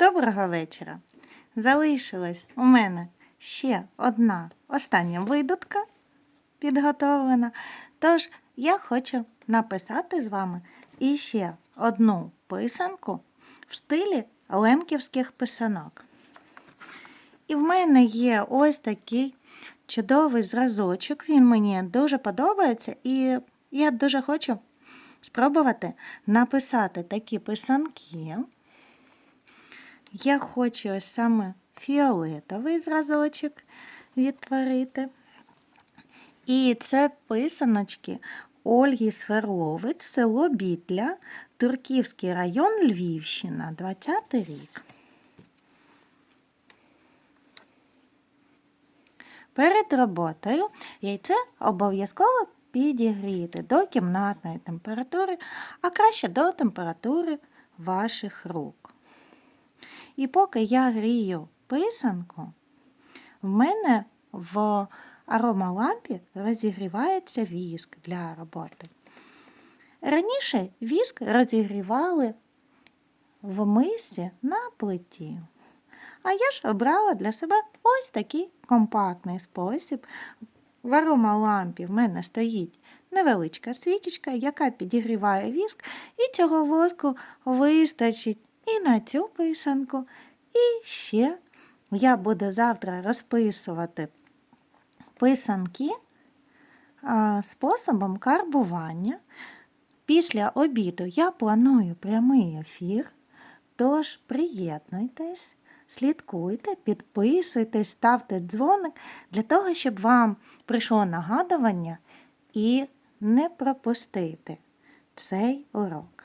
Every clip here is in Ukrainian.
Доброго вечора. Залишилась у мене ще одна остання видатка підготовлена. Тож я хочу написати з вами іще одну писанку в стилі лемківських писанок. І в мене є ось такий чудовий зразочок. Він мені дуже подобається, і я дуже хочу спробувати написати такі писанки. Я хочу ось саме фіолетовий зразочок відтворити. І це писаночки Ольги Сверович, село Бітля, Турківський район Львівщина, 20 рік. Перед роботою яйце обов'язково підігріти до кімнатної температури, а краще до температури ваших рук. І поки я грію писанку, в мене в аромалампі розігрівається віск для роботи. Раніше віск розігрівали в мисці на плиті. А я ж обрала для себе ось такий компактний спосіб. В аромалампі в мене стоїть невеличка свічечка, яка підігріває віск, і цього воску вистачить і на цю писанку. І ще я буду завтра розписувати писанки способом карбування. Після обіду я планую прямий ефір, тож приєднуйтесь, слідкуйте, підписуйтесь, ставте дзвоник для того, щоб вам прийшло нагадування і не пропустити цей урок.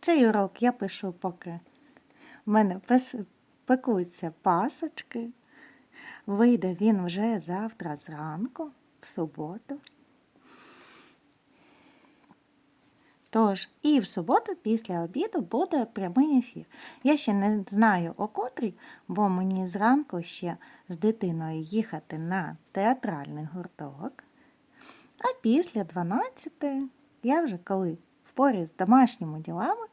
Цей урок я пишу, поки в мене пекуться пасочки. Вийде він вже завтра зранку, в суботу. Тож, і в суботу після обіду буде прямий ефір. Я ще не знаю о котрій, бо мені зранку ще з дитиною їхати на театральний гурток. А після 12 я вже коли впорі з домашніми ділами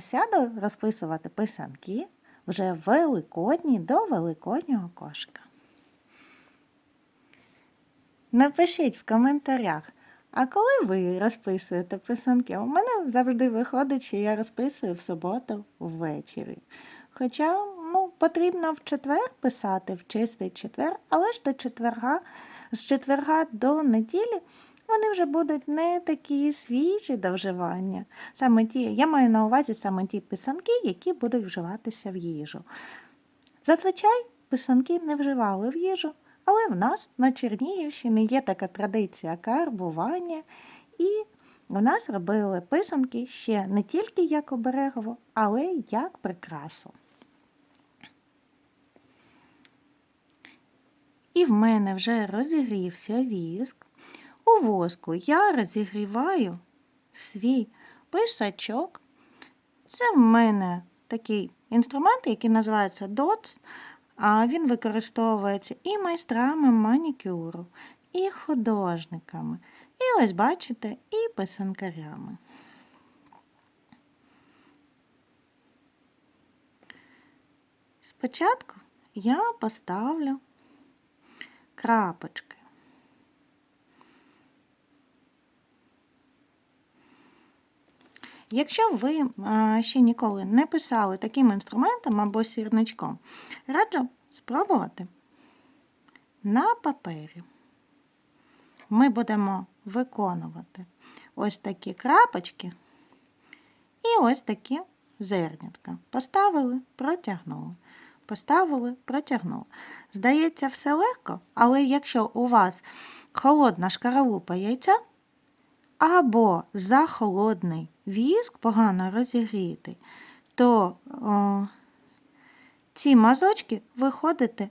сяду розписувати писанки вже великодні до великоднього кошика. Напишіть в коментарях, а коли ви розписуєте писанки? У мене завжди виходить, що я розписую в суботу ввечері. Хоча ну, потрібно в четвер писати, в чистий четвер, але ж до четверга, з четверга до неділі вони вже будуть не такі свіжі до вживання. Саме ті, я маю на увазі саме ті писанки, які будуть вживатися в їжу. Зазвичай писанки не вживали в їжу, але в нас на Чернігівщині є така традиція карбування, і у нас робили писанки ще не тільки як оберегово, але й як прикрасу. І в мене вже розігрівся віск. У воску я розігріваю свій писачок. Це в мене такий інструмент, який називається. А він використовується і майстрами манікюру, і художниками. І ось бачите, і писанкарями. Спочатку я поставлю крапочки. Якщо ви ще ніколи не писали таким інструментом або сірничком, раджу спробувати на папері. Ми будемо виконувати ось такі крапочки і ось такі зернятка. Поставили, протягнули. Поставили, протягнули. Здається, все легко, але якщо у вас холодна шкаралупа яйця, або захолодний віск погано розігрітий, то о, ці мазочки виходити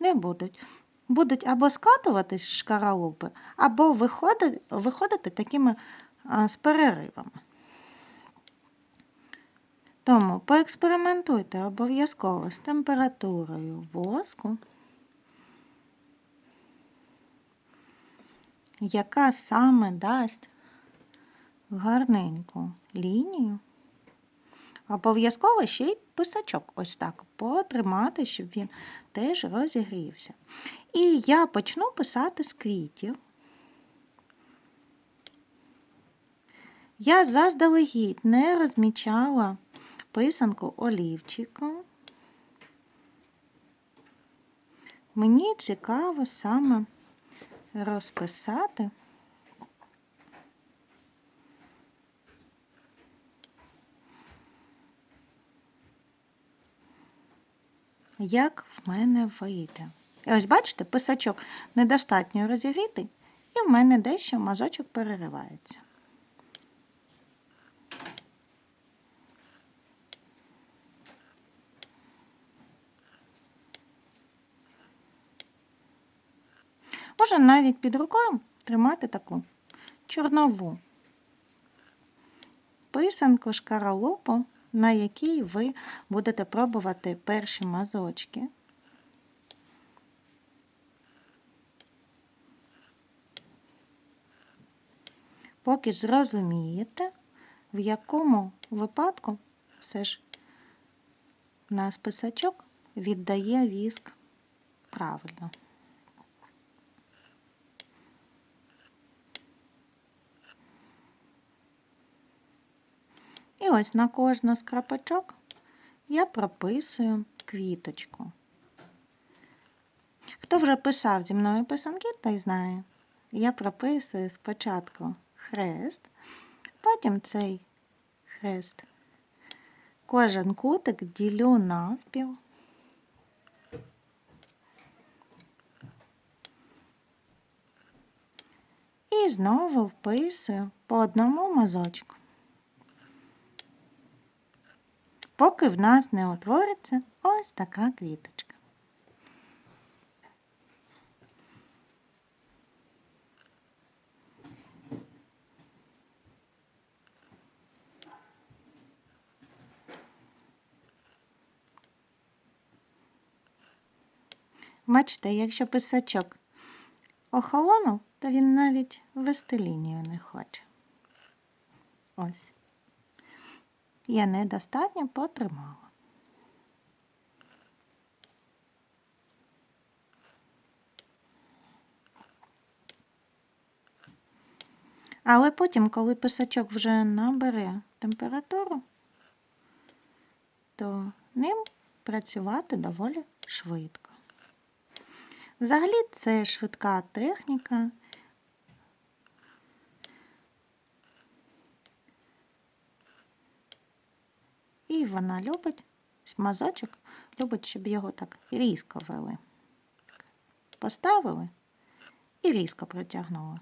не будуть. Будуть або скатуватись шкаралупи, або виходити, виходити такими а, з переривами. Тому поекспериментуйте обов'язково з температурою воску. яка саме дасть гарненьку лінію. Обов'язково ще й писачок ось так потримати, щоб він теж розігрівся. І я почну писати з квітів. Я заздалегідь не розмічала писанку олівчиком. Мені цікаво саме розписати. Як в мене вийде. І ось бачите, писачок недостатньо розігрітий, і в мене дещо мазочок переривається. Можна навіть під рукою тримати таку чорнову писанку шкаралупу, на якій ви будете пробувати перші мазочки. Поки зрозумієте, в якому випадку все ж наш писачок віддає віск правильно. І ось на кожну з крапочок я прописую квіточку. Хто вже писав зі мною писанки, той знає. Я прописую спочатку хрест, потім цей хрест. Кожен кутик ділю навпіл. І знову вписую по одному мазочку. Поки в нас не утвориться ось така квіточка. Бачите, якщо писачок охолонув, то він навіть вести лінію не хоче. Ось я недостатньо потримала. Але потім, коли писачок вже набере температуру, то ним працювати доволі швидко. Взагалі це швидка техніка, І вона любить, мазочок любить, щоб його так різко вели. Поставили і різко протягнули.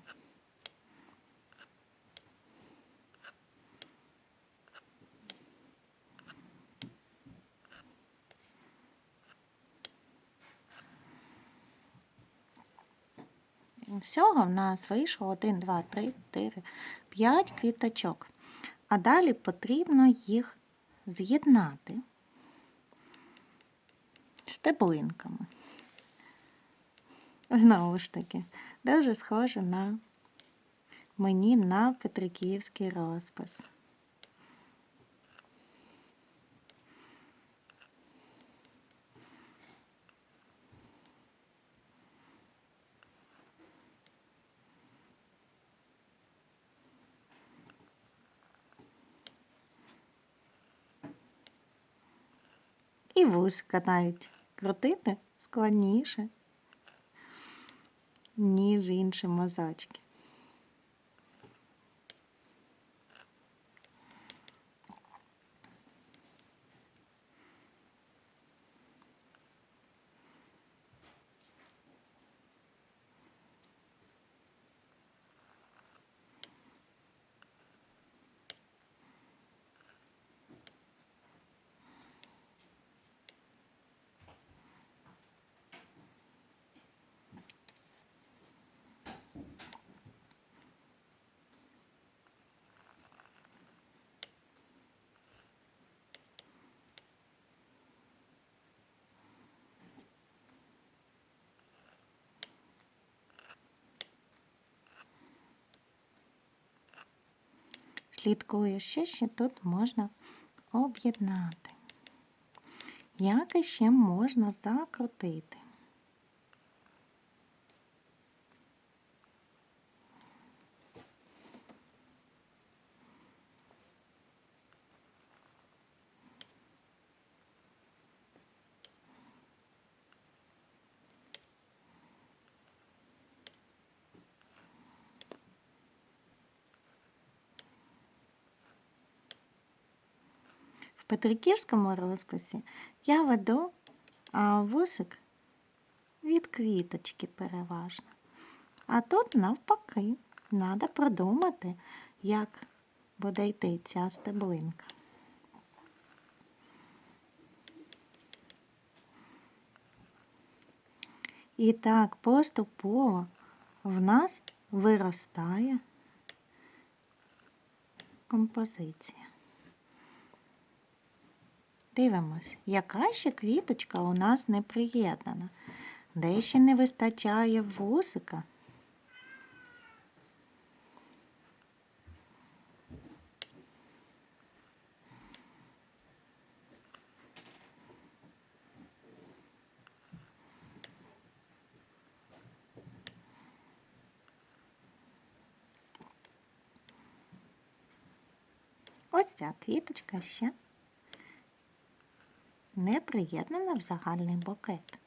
Всього в нас вийшло 1, 2, 3, 4, 5 квіточок. А далі потрібно їх з'єднати стеблинками. Знову ж таки, дуже схоже на мені на Петриківський розпис. І вузька навіть крутити складніше, ніж інші мазочки. Слідкуєш, що ще тут можна об'єднати. Як іще можна закрутити? Петриківському розписі я веду вусик від квіточки переважно. А тут навпаки, треба продумати, як буде йти ця стеблинка. І так поступово в нас виростає композиція. Дивимось, яка ще квіточка у нас не приєднана. Де ще не вистачає вусика. Ось ця квіточка ще не приєднана в загальний букет.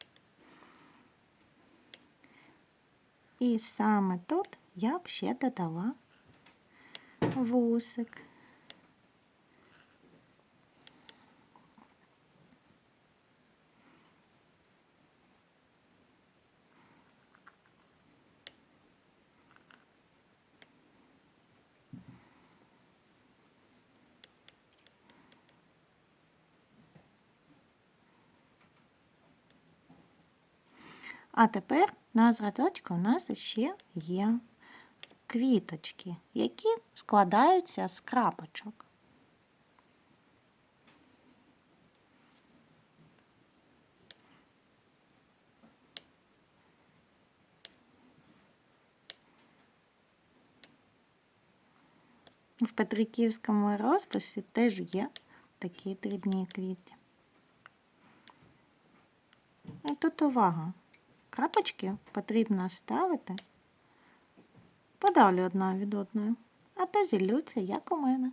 І саме тут я б ще додала вусик. А тепер на зразочку у нас ще є квіточки, які складаються з крапочок. В Петриківському розписі теж є такі дрібні квіти. Тут увага. Крапочки потрібно ставити подалі одна від одної, а то зіллються, як у мене.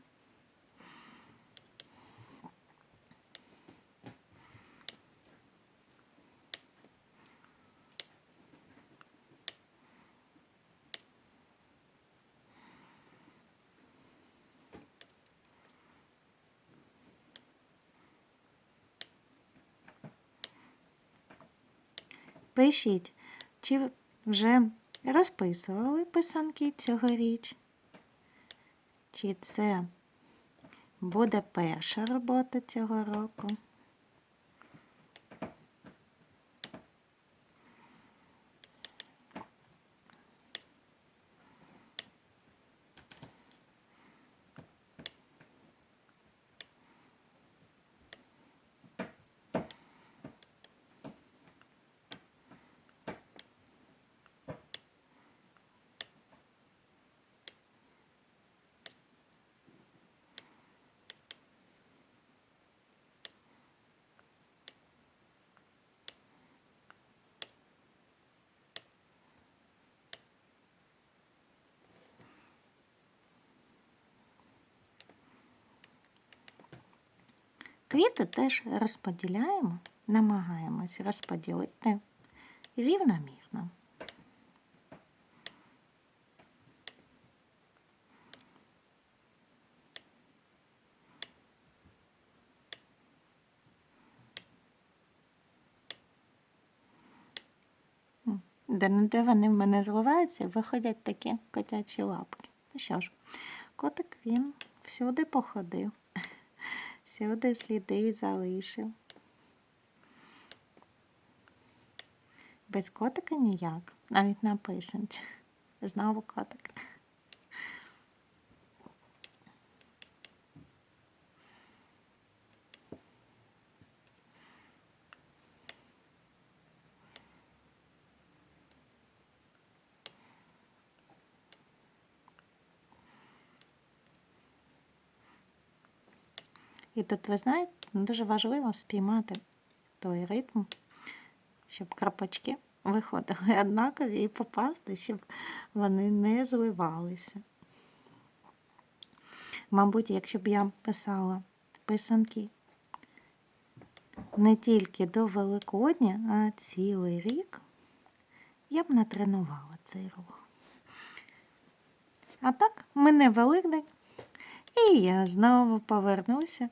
Пишіть, чи вже розписували писанки цьогоріч? Чи це буде перша робота цього року? Квіти теж розподіляємо, намагаємось розподілити рівномірно. Де не де вони в мене зливаються, виходять такі котячі лапки. Ну що ж, котик він всюди походив, всюди сліди залишив. Без котика ніяк, навіть на писанці. Знову котик. І тут, ви знаєте, дуже важливо спіймати той ритм, щоб крапочки виходили однакові і попасти, щоб вони не зливалися. Мабуть, якщо б я писала писанки не тільки до Великодня, а цілий рік, я б натренувала цей рух. А так, мене Великдень, і я знову повернуся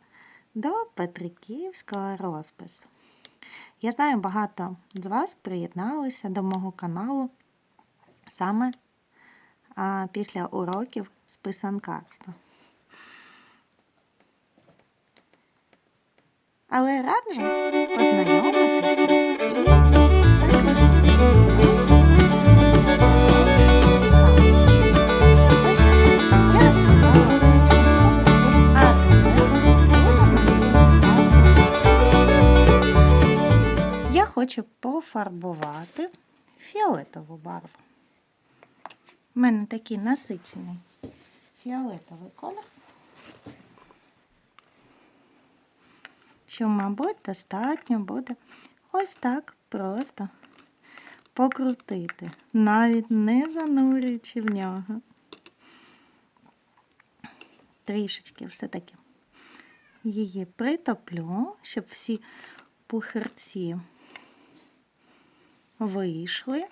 до Петриківського розпису. Я знаю, багато з вас приєдналися до мого каналу саме а, після уроків з писанкарства. Але раджу познайомитися хочу пофарбувати фіолетову барву. У мене такий насичений фіолетовий колір. що, мабуть, достатньо буде ось так просто покрутити, навіть не занурюючи в нього. Трішечки все-таки її притоплю, щоб всі пухирці вийшли,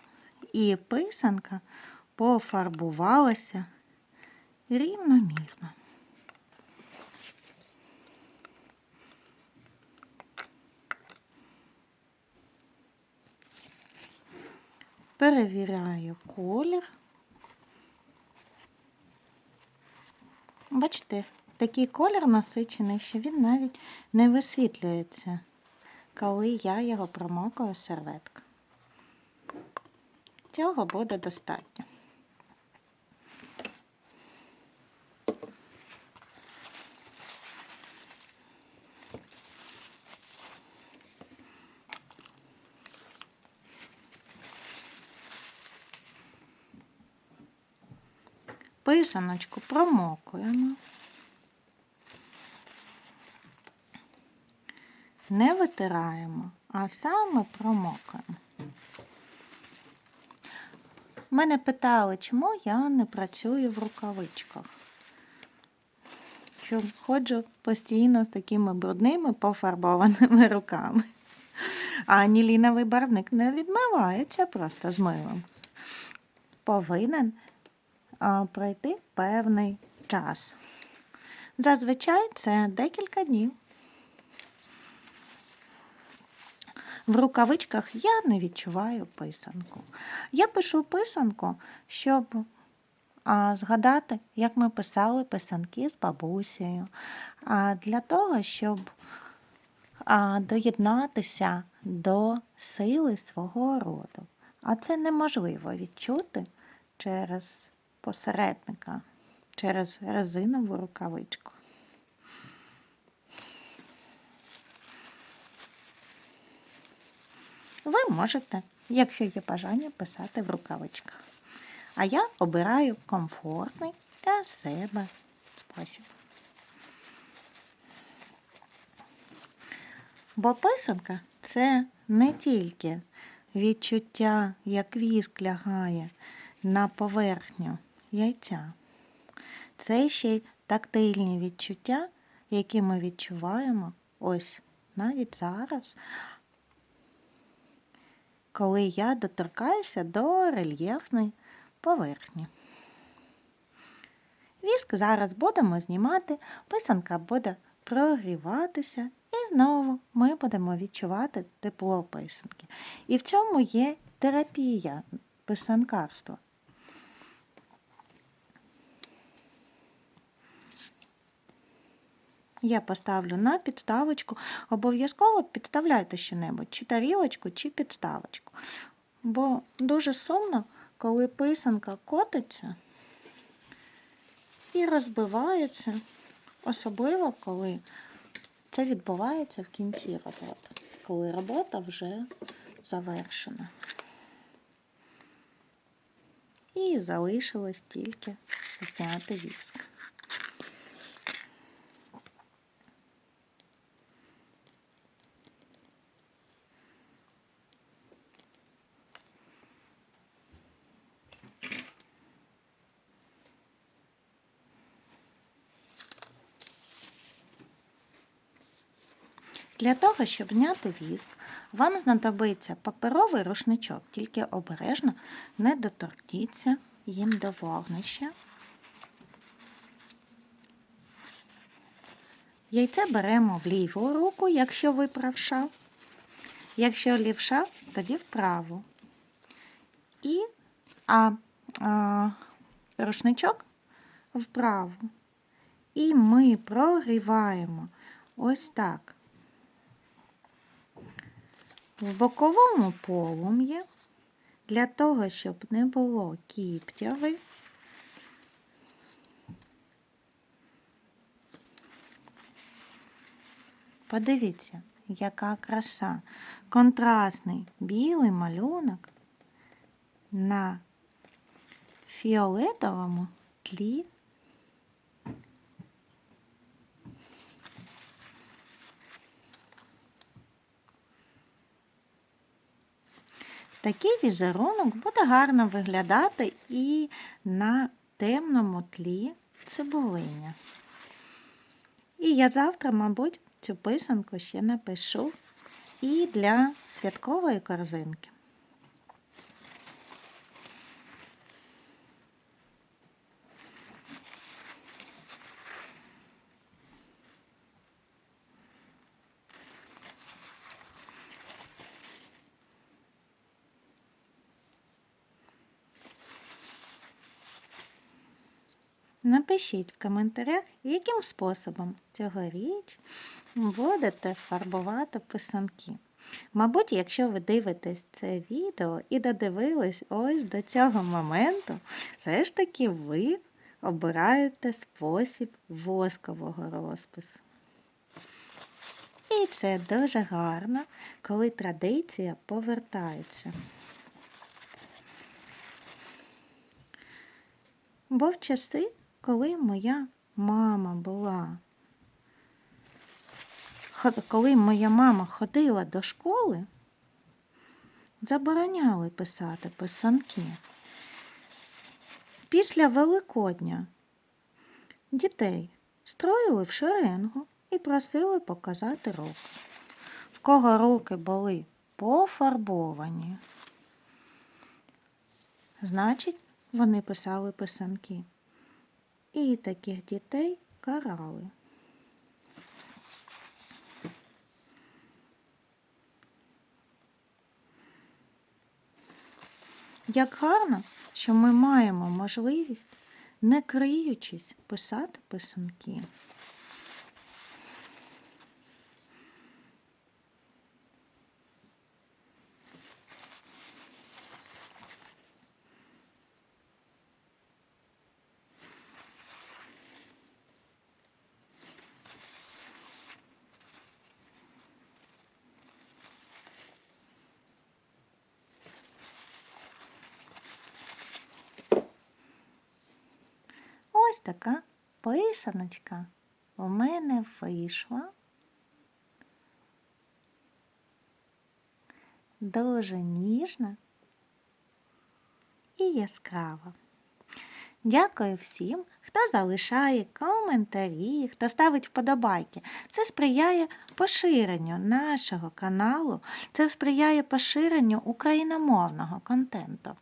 і писанка пофарбувалася рівномірно. перевіряю колір. Бачите, такий колір насичений, що він навіть не висвітлюється, коли я його промокую серветкою. Цього буде достатньо. писаночку промокуємо. Не витираємо, а саме промокуємо. Мене питали, чому я не працюю в рукавичках. Що ходжу постійно з такими брудними пофарбованими руками. А аніліновий барвник не відмивається просто з милом. Повинен пройти певний час. Зазвичай це декілька днів. В рукавичках я не відчуваю писанку. Я пишу писанку, щоб а, згадати, як ми писали писанки з бабусею, а, для того, щоб а, доєднатися до сили свого роду. А це неможливо відчути через посередника через резинову рукавичку. Ви можете, якщо є бажання, писати в рукавичках. А я обираю комфортний для себе спосіб. Бо писанка це не тільки відчуття, як віск лягає на поверхню яйця. Це ще й тактильні відчуття, які ми відчуваємо ось навіть зараз, коли я доторкаюся до рельєфної поверхні. Віск зараз будемо знімати, писанка буде прогріватися, і знову ми будемо відчувати тепло писанки. І в цьому є терапія писанкарства. Я поставлю на підставочку. Обов'язково підставляйте що-небудь, чи тарілочку, чи підставочку. Бо дуже сумно, коли писанка котиться і розбивається, особливо, коли це відбувається в кінці роботи, коли робота вже завершена. І залишилось тільки зняти віск. Для того, щоб зняти віск, вам знадобиться паперовий рушничок, тільки обережно не доторкніться їм до вогнища. Яйце беремо в ліву руку, якщо ви правша. Якщо лівша, тоді вправу. І а, а, рушничок вправо. І ми прогріваємо ось так. В боковому полум'ї для того, щоб не було кіптяви. Подивіться, яка краса. Контрастний білий малюнок на фіолетовому тлі. Такий візерунок буде гарно виглядати і на темному тлі цибулиня. І я завтра, мабуть, цю писанку ще напишу і для святкової корзинки. Напишіть в коментарях, яким способом цьогоріч будете фарбувати писанки. Мабуть, якщо ви дивитесь це відео і додивились ось до цього моменту, все ж таки ви обираєте спосіб воскового розпису. І це дуже гарно, коли традиція повертається. Бо в часи, коли моя мама була, коли моя мама ходила до школи, забороняли писати писанки. Після Великодня дітей строїли в шеренгу і просили показати руки. В кого руки були пофарбовані, значить, вони писали писанки. І таких дітей карали. Як гарно, що ми маємо можливість, не криючись, писати писанки. Ось така писаночка у мене вийшла. Дуже ніжна і яскрава. Дякую всім, хто залишає коментарі, хто ставить вподобайки. Це сприяє поширенню нашого каналу, це сприяє поширенню україномовного контенту.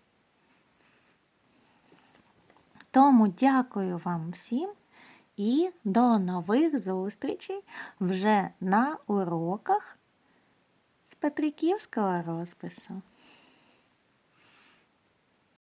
Тому дякую вам всім і до нових зустрічей вже на уроках з Петриківського розпису.